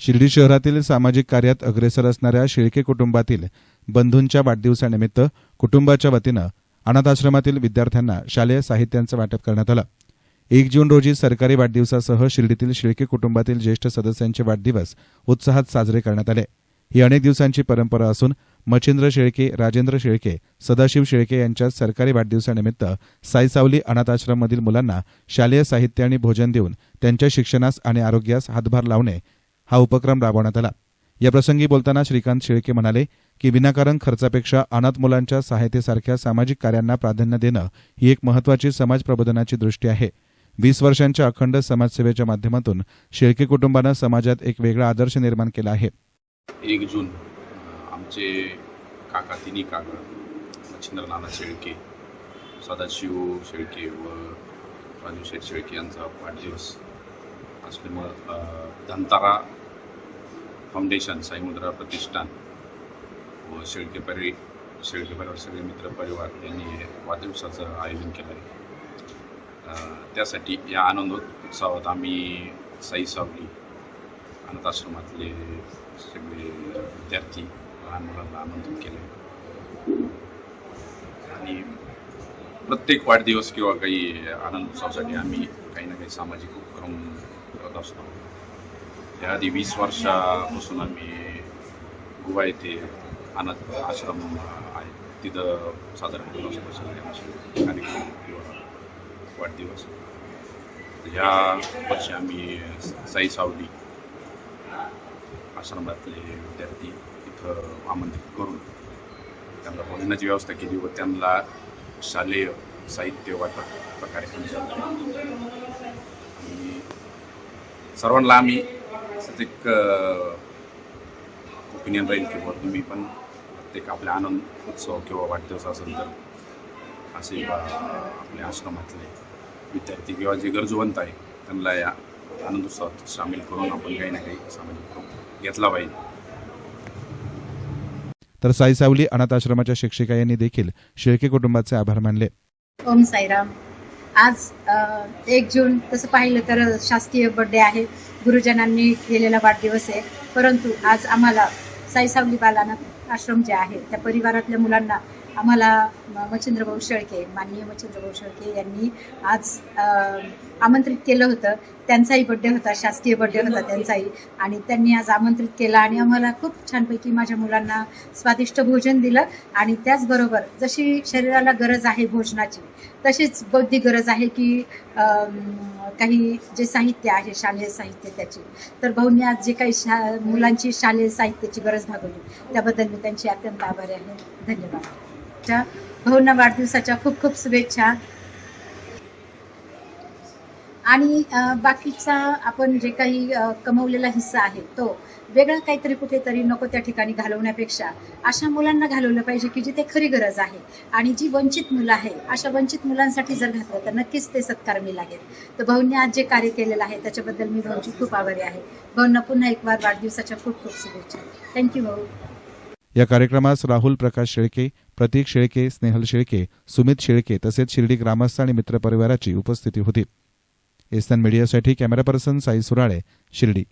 शिर्डी शहरातील सामाजिक कार्यात अग्रेसर असणाऱ्या शेळके कुटुंबातील बंधूंच्या वाढदिवसानिमित्त कुटुंबाच्या वतीनं अनाथाश्रमातील विद्यार्थ्यांना शालेय साहित्यांचं वाटप करण्यात आलं. एक जून रोजी सरकारी वाढदिवसासह शिर्डीतील शिळके कुटुंबातील ज्येष्ठ सदस्यांचे वाढदिवस उत्साहात साजरे करण्यात आले. ही अनेक दिवसांची परंपरा असून मच्छिंद्र शेळके राजेंद्र शेळके सदाशिव शेळके यांच्या सरकारी वाढदिवसानिमित्त साईसावली अनाथाश्रममधील मुलांना शालेय साहित्य आणि भोजन देऊन त्यांच्या शिक्षणास आणि आरोग्यास हातभार लावणे हा उपक्रम राबवण्यात आला. याप्रसंगी बोलताना श्रीकांत शेळके म्हणाले की विनाकारण खर्चापेक्षा अनाथ मुलांच्या सहायतेसारख्या सामाजिक कार्यांना प्राधान्य देणं ही एक महत्वाची समाज प्रबोधनाची दृष्टी आहे. वीस वर्षांच्या अखंड समाजसेवेच्या माध्यमातून शेळके कुटुंबानं समाजात एक वेगळा आदर्श निर्माण केला आहे. एक जून आमचे काका तिन्ही काका मच्छिंद्र नाना शेळके सदाशिव शेळके व राजू शेठ शेळके यांचा वाढदिवस असल्यामुळं धनतारा फाउंडेशन साईमुद्रा प्रतिष्ठान व शेळके परि सगळे मित्र परिवार यांनी वाढदिवसाचं आयोजन केलं आहे. त्यासाठी या आनंद उत्सवात आम्ही साई सावली अनाथाश्रमातले सगळे विद्यार्थी लहान मुलांना आमंत्रित केले आणि प्रत्येक वाढदिवस किंवा काही आनंद उत्सवासाठी आम्ही काही ना काही सामाजिक उपक्रम करत असतो. याआधी वीस वर्षापासून आम्ही गोवा येथे अनाथ आश्रम आहे. तिथं साधारण करत असतो कार्यक्रम किंवा वाढदिवस. ह्या वर्षी आम्ही साई सावली आश्रमातले विद्यार्थी इथं आमंत्रित करून त्यांना भोजनाची व्यवस्था केली व त्यांना शालेय साहित्य वाटप कार्यक्रम झाला आणि सर्वांना आम्ही एक ओपिनियन राहील किंवा तुम्ही पण प्रत्येक आपल्या आनंद उत्सव किंवा वाढदिवस असेल तर असे आपल्या आश्रमातले विद्यार्थी किंवा जे गरजूवंत आहे त्यांना या आनंद उत्सवात सामील करून आपण काही ना काही सामाजिक उपक्रम घेतला पाहिजे. तर साईसावली अनाथाश्रमाच्या शिक्षिका यांनी देखील शेळके कुटुंबाचे आभार मानले. ओम साईराम. आज एक जून तसं पाहिलं तर शासकीय बड्डे आहे. गुरुजनांनी केलेला वाढदिवस आहे. परंतु आज आम्हाला साईसावली बालानाथ आश्रम जे आहे त्या परिवारातल्या मुलांना आम्हाला मच्छिंद्रभाऊ भाऊ शेळके माननीय मच्छिंद्रभाऊ शेळके यांनी आज आमंत्रित केलं होतं. त्यांचाही बड्डे होता शासकीय बड्डे होता त्यांचाही. आणि त्यांनी आज आमंत्रित केलं आणि आम्हाला खूप छानपैकी माझ्या मुलांना स्वादिष्ट भोजन दिलं. आणि त्याचबरोबर जशी शरीराला गरज आहे भोजनाची तशीच बौद्धिक गरज आहे की काही जे साहित्य आहे शालेय साहित्य त्याची. तर भाऊंनी आज जे काही शा मुलांची शालेय साहित्याची गरज भागवली त्याबद्दल मी त्यांची अत्यंत आभारी आहे. धन्यवाद. त्या भाऊंना वाढदिवसाच्या खूप खूप शुभेच्छा. आणि बाकीचा आपण जे काही कमवलेला हिस्सा आहे तो वेगळा काहीतरी कुठेतरी नको त्या ठिकाणी घालवण्यापेक्षा अशा मुलांना घालवलं पाहिजे की जिथे खरी गरज आहे आणि जी वंचित मुलं आहे अशा वंचित मुलांसाठी जर घातलं तर नक्कीच ते सत्कारमी लागेल तर भाऊंनी आज जे कार्य केलेलं आहे त्याच्याबद्दल मी भाऊची खूप आभारी आहे. भाऊंना पुन्हा एक वार वाढदिवसाच्या खूप खूप शुभेच्छा. थँक्यू भाऊ. या कार्यक्रमास राहुल प्रकाश शेळके प्रतीक शेळके स्नेहल शेळके सुमित शेळके तसेच शिर्डी ग्रामस्थ आणि मित्रपरिवाराची उपस्थिती होती. एसन मीडियासाठी कॅमेरा पर्सन साई सुराळे शिर्डी.